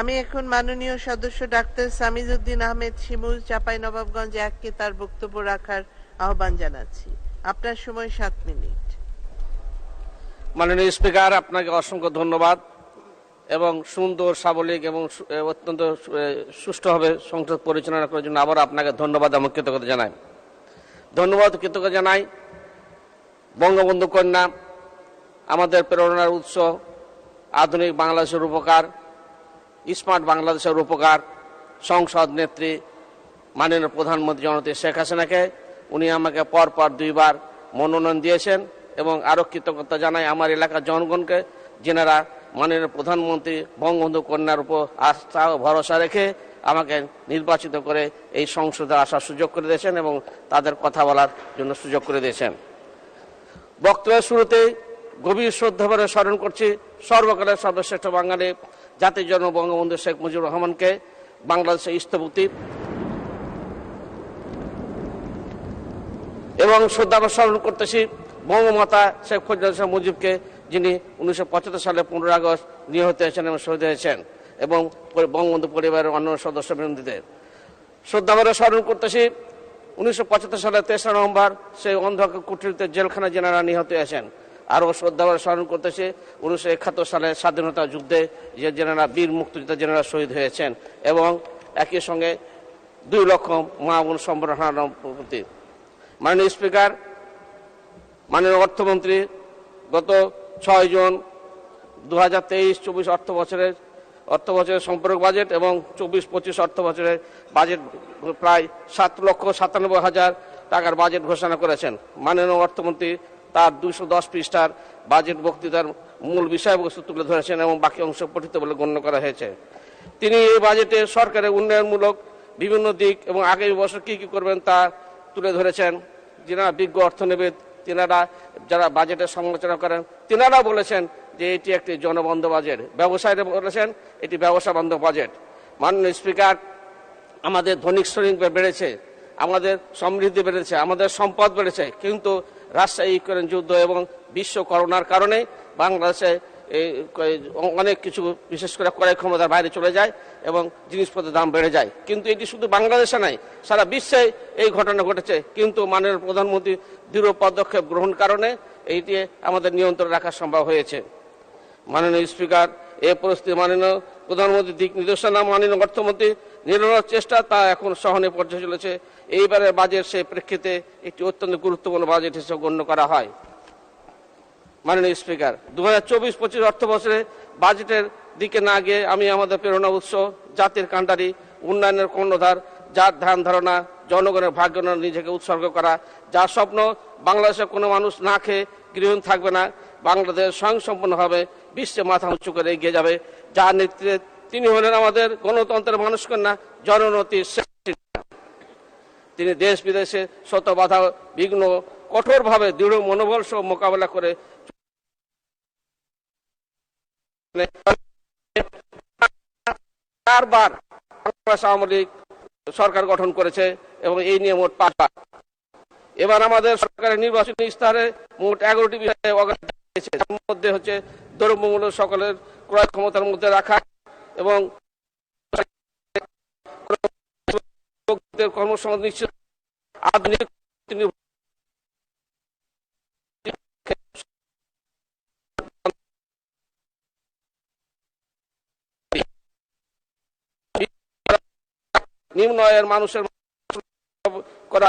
আমি এখন মাননীয় সদস্য ডাক্তার সামিজউদ্দিন আহমেদ শিমুল চাপাই নবাবগঞ্জ এককে তার বক্তব্য রাখার আহ্বান জানাচ্ছি। আপনার সময় সাত মিনিট। মাননীয় স্পিকার, আপনাকে অসংখ্য ধন্যবাদ এবং সুন্দর সাবলিক এবং অত্যন্ত সুষ্ঠুভাবে সংসদ পরিচালনা করার জন্য আবার আপনাকে ধন্যবাদ এবং কৃতজ্ঞতা জানাই। ধন্যবাদ, কৃতজ্ঞতা জানাই। বঙ্গবন্ধু কন্যা, আমাদের প্রেরণার উৎস, আধুনিক বাংলাদেশের উপকার স্মার্ট বাংলাদেশের উপকার, সংসদ নেত্রী, মাননীয় প্রধানমন্ত্রী জনতা শেখ হাসিনাকে। উনি আমাকে পর পর দুইবার মনোনয়ন দিয়েছেন এবং আরও কৃতজ্ঞতা জানাই আমার এলাকার জনগণকে, যেনারা মাননীয় প্রধানমন্ত্রী বঙ্গবন্ধু কন্যার উপর আস্থা ও ভরসা রেখে আমাকে নির্বাচিত করে এই সংসদে আসার সুযোগ করে দিয়েছেন এবং তাদের কথা বলার জন্য সুযোগ করে দিয়েছেন। বক্তব্যের শুরুতেই গভীর শ্রদ্ধা ভরে স্মরণ করছি, সর্বকালের সর্বশ্রেষ্ঠ বাঙালি জাতির জন্য বঙ্গবন্ধু শেখ মুজিবুর রহমানকে বাংলাদেশের স্থপতি এবং শ্রদ্ধা স্মরণ করতেছি বঙ্গমাতা শেখ ফজল মুজিবকে, যিনি উনিশশো পঁচাত্তর সালে পনেরো আগস্ট নিহত হয়েছেন এবং শহীদ হয়েছেন, এবং বঙ্গবন্ধু পরিবারের অন্য সদস্য বৃন্দদের শ্রদ্ধাভরে স্মরণ করতেছি উনিশশো পঁচাত্তর সালের তেসরা নভেম্বর, সেই অন্ধকার কুঠিরিতে জেলখানা জেনারা নিহত হয়েছেন। আরও শ্রদ্ধাভরে স্মরণ করতেছে। উনিশশো একাত্তর সালে স্বাধীনতা যুদ্ধে যে জেনারা বীর মুক্তিযোদ্ধা জেনারা শহীদ হয়েছেন এবং একই সঙ্গে দুই লক্ষ মা বোন প্রতি মাননীয় স্পিকার, মাননীয় অর্থমন্ত্রী, গত ছয় জুন দু হাজার তেইশ চব্বিশ অর্থ বছরের অর্থ বছরের সম্পর্ক বাজেট এবং চব্বিশ পঁচিশ অর্থ বছরের বাজেট প্রায় সাত লক্ষ সাতানব্বই হাজার টাকার বাজেট ঘোষণা করেছেন। মাননীয় অর্থমন্ত্রী তার দুশো দশ পৃষ্ঠার বাজেট বক্তৃতার মূল বিষয়বস্তু তুলে ধরেছেন এবং বাকি অংশ পঠিত বলে গণ্য করা হয়েছে। তিনি এই বাজেটে সরকারের উন্নয়নমূলক বিভিন্ন দিক এবং আগামী বছর কি কি করবেন তা তুলে ধরেছেন। যিনারা বিজ্ঞ অর্থনীতিবিদ, তিনারা যারা বাজেটের সমালোচনা করেন, তিনারা বলেছেন যে এটি একটি জনবন্ধ বাজেট। ব্যবসায়ীরা বলেছেন এটি ব্যবসা বান্ধব বাজেট। মাননীয় স্পিকার, আমাদের ধনিক শ্রেণি বেড়েছে, আমাদের সমৃদ্ধি বেড়েছে, আমাদের সম্পদ বেড়েছে, কিন্তু রাজশাহী ইউক্রেন যুদ্ধ এবং বিশ্ব করোনার কারণে বাংলাদেশে অনেক কিছু বিশেষ করে ক্রয় ক্ষমতার বাইরে চলে যায় এবং জিনিসপত্রের দাম বেড়ে যায়। কিন্তু এটি শুধু বাংলাদেশে নাই, সারা বিশ্বে এই ঘটনা ঘটেছে। কিন্তু মাননীয় প্রধানমন্ত্রী দৃঢ় পদক্ষেপ গ্রহণ কারণে এইটি আমাদের নিয়ন্ত্রণ রাখা সম্ভব হয়েছে। মাননীয় স্পিকার এ পরিস্থিতি মাননীয় প্রধানমন্ত্রী দিক নির্দেশনা মাননীয় অর্থমন্ত্রী নির্ণয়ের চেষ্টা, তা এখন সহনে পর্যায়ে চলেছে। এইবারের বাজেট সেই প্রেক্ষিতে একটি অত্যন্ত গুরুত্বপূর্ণ বাজেট হিসেবে গণ্য করা হয়। মাননীয় স্পিকার দু হাজার চব্বিশ পঁচিশ অর্থ বছরে বাজেটের দিকে না গিয়ে আমি আমাদের প্রেরণা উৎস, জাতির কাণ্ডারি উন্নয়নের কর্ণধার যার ধ্যান ধারণা, জনগণের ভাগ্য নিজেকে উৎসর্গ করা, যার স্বপ্ন বাংলাদেশে কোনো মানুষ না খেয়ে গৃহহীন থাকবে না, বাংলাদেশ স্বয়ংসম্পন্ন হবে বিশ্বে মাথা উঁচু করে এগিয়ে যাবে। যার নেতৃত্বে তিনি হলেন আমাদের গণতন্ত্রের মানুষ কন্যা জননতির তিনি দেশ বিদেশে শত বাধা, বিঘ্ন, কঠোরভাবে দৃঢ় মনোবল সহ মোকাবেলা করে চারবার আওয়ামী লীগ সরকার গঠন করেছে এবং এই নিয়ে মোট পাঁচবার। এবার আমাদের সরকারের নির্বাচনী ইস্তাহারে মোট এগারোটি বিষয়ে দিয়েছে তার মধ্যে হচ্ছে দ্রব্যমূল্য সকলের ক্রয় ক্ষমতার মধ্যে রাখা এবং কর্মসংস্থান নিশ্চিত আধুনিক মানুষের করা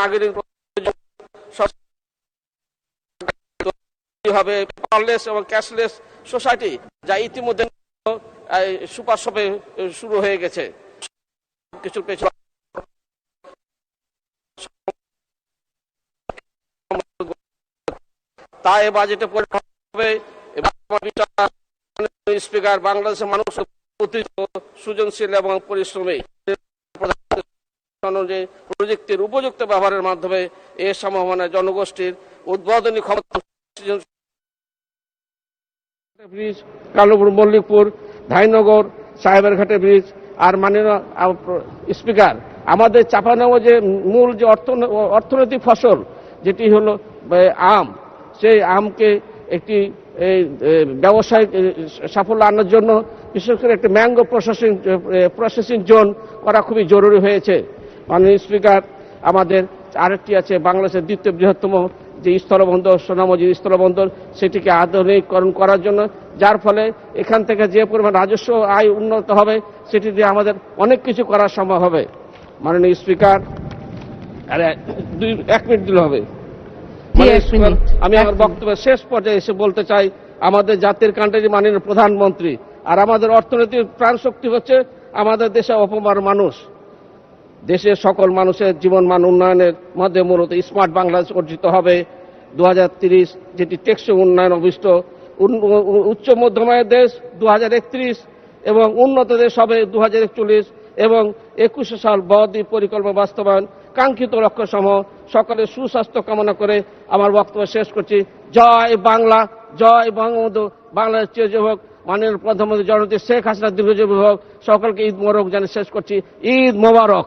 নাগরিক হবে এবং ক্যাশলেস সোসাইটি, যা ইতিমধ্যে সুপার শুরু হয়ে গেছে। কিছু তা এ বাজেটে হবে স্পিকার বাংলাদেশের মানুষ সৃজনশীল এবং পরিশ্রমী। প্রযুক্তির উপযুক্ত ব্যবহারের মাধ্যমে এ সম্ভাবনা জনগোষ্ঠীর উদ্বোধনী ক্ষমতা ব্রিজ, কালুপুর, মল্লিকপুর, ধাইনগর সাহেবের ঘাটে ব্রিজ আর মাননীয় স্পিকার। আমাদের চাপানামা যে মূল যে অর্থ- অর্থনৈতিক ফসল, যেটি হলো আম, সেই আমকে একটি ব্যবসায়িক সাফল্য আনার জন্য বিশেষ করে একটি ম্যাঙ্গো প্রসেসিং প্রসেসিং জোন করা খুবই জরুরি হয়েছে। মাননীয় স্পিকার আমাদের আরেকটি আছে বাংলাদেশের দ্বিতীয় বৃহত্তম যে স্থলবন্দর সোনামজি স্থলবন্দর সেটিকে আধুনিকরণ করার জন্য যার ফলে এখান থেকে যে পরিমাণ রাজস্ব আয় উন্নত হবে সেটি দিয়ে আমাদের অনেক কিছু করা সম্ভব হবে। মাননীয় স্পিকার আরে দুই এক মিনিট দিলে হবে। আমি আমার। বক্তব্যের শেষ পর্যায়ে এসে বলতে চাই আমাদের জাতির কান্ডারি মাননীয় প্রধানমন্ত্রী আর আমাদের অর্থনৈতিক প্রাণ শক্তি হচ্ছে আমাদের দেশে অপমার মানুষ। দেশের সকল মানুষের জীবন মান উন্নয়নের মধ্যে মূলত স্মার্ট বাংলাদেশ অর্জিত হবে। দু যেটি টেকসই উন্নয়ন অভিষ্ট উচ্চ মধ্যমায়ের দেশ দু হাজার একত্রিশ এবং উন্নত দেশ হবে দু হাজার একচল্লিশ এবং একুশে সাল বদ্বীপ পরিকল্পনা বাস্তবায়ন, কাঙ্ক্ষিত লক্ষ্য সমূহ সকলের সুস্বাস্থ্য কামনা করে আমার বক্তব্য শেষ করছি। জয় বাংলা, জয় বঙ্গবন্ধু, বাংলাদেশ চিরজীবী হোক, মাননীয় প্রধানমন্ত্রী জননেত্রী শেখ হাসিনা দীর্ঘজীবী হোক, সকলকে ঈদ মোবারক জানিয়ে শেষ করছি। ঈদ মোবারক।